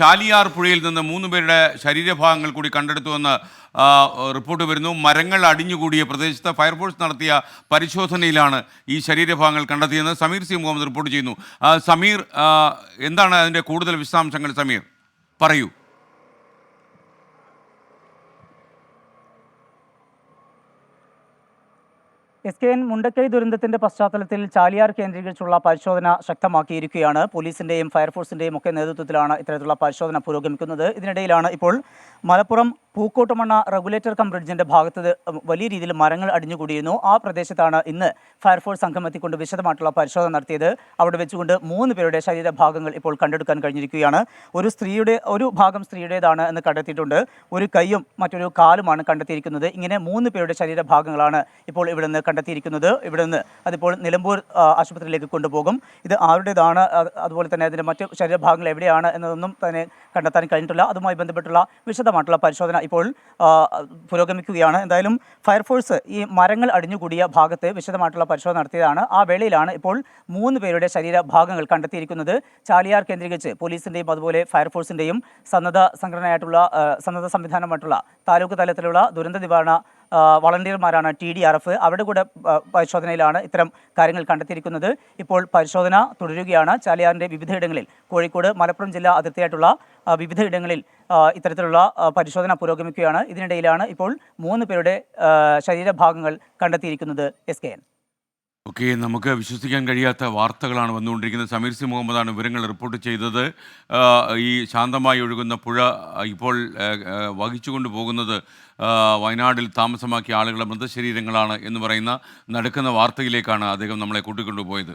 ചാലിയാർ പുഴയിൽ നിന്ന് മൂന്ന് പേരുടെ ശരീരഭാഗങ്ങൾ കൂടി കണ്ടെടുത്തുവെന്ന് റിപ്പോർട്ട് വരുന്നു. മരങ്ങൾ അടിഞ്ഞുകൂടിയ പ്രദേശത്ത് ഫയർഫോഴ്സ് നടത്തിയ പരിശോധനയിലാണ് ഈ ശരീരഭാഗങ്ങൾ കണ്ടെത്തിയെന്ന് സമീർ സി. മുഹമ്മദ് റിപ്പോർട്ട് ചെയ്യുന്നു. സമീർ എന്താണ് അതിന്റെ കൂടുതൽ വിശദാംശങ്ങൾ സമീർ? പറയൂ. എസ് കെ എൻ മുണ്ടക്കൈ ദുരന്തത്തിന്റെ പശ്ചാത്തലത്തിൽ ചാലിയാർ കേന്ദ്രീകരിച്ചുള്ള പരിശോധന ശക്തമാക്കിയിരിക്കുകയാണ്. പോലീസിന്റെയും ഫയർഫോഴ്സിന്റെയും ഒക്കെ നേതൃത്വത്തിലാണ് ഇത്തരത്തിലുള്ള പരിശോധന പുരോഗമിക്കുന്നത്. ഇതിനിടയിലാണ് ഇപ്പോൾ മലപ്പുറം പൂക്കോട്ടുമണ്ണ റെഗുലേറ്റർ കം ബ്രിഡ്ജിന്റെ ഭാഗത്ത് വലിയ രീതിയിൽ മരങ്ങൾ അടിഞ്ഞുകൂടിയിരുന്നു. ആ പ്രദേശത്താണ് ഇന്ന് ഫയർഫോഴ്സ് സംഘം എത്തിക്കൊണ്ട് വിശദമായിട്ടുള്ള പരിശോധന നടത്തിയത്. അവിടെ വെച്ചുകൊണ്ട് മൂന്ന് പേരുടെ ശരീരഭാഗങ്ങൾ ഇപ്പോൾ കണ്ടെടുക്കാൻ കഴിഞ്ഞിരിക്കുകയാണ്. ഒരു സ്ത്രീയുടെ ഒരു ഭാഗം സ്ത്രീയുടേതാണ് എന്ന് കണ്ടെത്തിയിട്ടുണ്ട്. ഒരു കൈയും മറ്റൊരു കാലുമാണ് കണ്ടെത്തിയിരിക്കുന്നത്. ഇങ്ങനെ മൂന്ന് പേരുടെ ശരീരഭാഗങ്ങളാണ് ഇപ്പോൾ ഇവിടെ നിന്ന് കണ്ടെത്തിയിരിക്കുന്നത്. ഇവിടെ നിന്ന് അതിപ്പോൾ നിലമ്പൂർ ആശുപത്രിയിലേക്ക് കൊണ്ടുപോകും. ഇത് ആരുടേതാണ്? അതുപോലെ തന്നെ അതിന്റെ മറ്റ് ശരീരഭാഗങ്ങൾ എവിടെയാണ് എന്നതൊന്നും തന്നെ കണ്ടെത്താൻ കഴിഞ്ഞിട്ടില്ല. അതുമായി ബന്ധപ്പെട്ടുള്ള വിശദമായിട്ടുള്ള പരിശോധന ഇപ്പോൾ പുരോഗമിക്കുകയാണ്. എന്തായാലും ഫയർഫോഴ്സ് ഈ മരങ്ങൾ അടിഞ്ഞുകൂടിയ ഭാഗത്ത് വിശദമായിട്ടുള്ള പരിശോധന നടത്തിയതാണ്. ആ വേളയിലാണ് ഇപ്പോൾ മൂന്ന് പേരുടെ ശരീരഭാഗങ്ങൾ കണ്ടെത്തിയിരിക്കുന്നത്. ചാലിയാർ കേന്ദ്രീകരിച്ച് പോലീസിന്റെയും അതുപോലെ ഫയർഫോഴ്സിന്റെയും സന്നദ്ധ സംഘടനയായിട്ടുള്ള സന്നദ്ധ സംവിധാനമായിട്ടുള്ള താലൂക്ക് തലത്തിലുള്ള ദുരന്ത നിവാരണ വളണ്ടിയർമാരാണ് ടി ഡി ആർ എഫ്. അവരുടെ കൂടെ പരിശോധനയിലാണ് ഇത്തരം കാര്യങ്ങൾ കണ്ടെത്തിയിരിക്കുന്നത്. ഇപ്പോൾ പരിശോധന തുടരുകയാണ്. ചാലിയാറിന്റെ വിവിധയിടങ്ങളിൽ കോഴിക്കോട് മലപ്പുറം ജില്ലാ അതിർത്തിയായിട്ടുള്ള വിവിധയിടങ്ങളിൽ ഇത്തരത്തിലുള്ള പരിശോധന പുരോഗമിക്കുകയാണ്. ഇതിനിടയിലാണ് ഇപ്പോൾ മൂന്ന് പേരുടെ ശരീരഭാഗങ്ങൾ കണ്ടെത്തിയിരിക്കുന്നത് എസ് കെ എൻ. ഓക്കെ നമുക്ക് വിശ്വസിക്കാൻ കഴിയാത്ത വാർത്തകളാണ് വന്നുകൊണ്ടിരിക്കുന്നത്. സമീർ സി മുഹമ്മദാണ് വിവരങ്ങൾ റിപ്പോർട്ട് ചെയ്തത്. ഈ ശാന്തമായി ഒഴുകുന്ന പുഴ ഇപ്പോൾ വഹിച്ചുകൊണ്ട് പോകുന്നത് വയനാടിൽ താമസമാക്കിയ ആളുകളുടെ മൃതശരീരങ്ങളാണ് എന്ന് പറയുന്ന നടക്കുന്ന വാർത്തയിലേക്കാണ് അദ്ദേഹം നമ്മളെ കൂട്ടിക്കൊണ്ടുപോയത്.